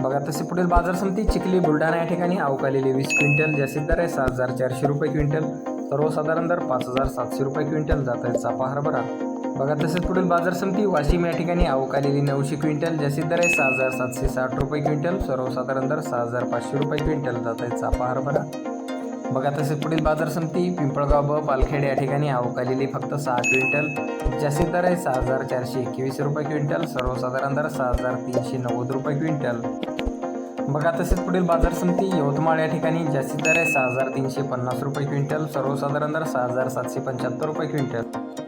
बघा तसे पुढील बाजार समिती चिखली बुलढाणा या ठिकाणी अवकालेली वीस क्विंटल जास्तीत दर आहे सात हजार चारशे रुपये क्विंटल. सर्वसाधारण दर पाच हजार सातशे रुपये क्विंटल जात आहे चापा हरभरा. बघा तसेच पुढील बाजार समिती वाशिम या ठिकाणी अवकालेली नऊशे क्विंटल जास्तीत दर आहे सहा हजार सातशे साठ रुपये क्विंटल. सर्वसाधारण दर सहा हजार पाचशे रुपये क्विंटल जात आहे चापा हरभरा. बघा तसेच पुढील बाजार समिती पिंपळगाव ब पालखेड या ठिकाणी अवकालेली फक्त सहा क्विंटल जास्तीत दर आहे सहा हजार चारशे एकवीस रुपये क्विंटल सर्वसाधारण दर सहा हजार तीनशे नव्वद रुपये क्विंटल. बघा तसेच पुढील बाजार समिती यवतमाळ या ठिकाणी जास्तीत दर आहे सहा हजार तीनशे पन्नास रुपये क्विंटल सर्वसाधारण दर सहा हजार सातशे पंच्याहत्तर रुपये क्विंटल.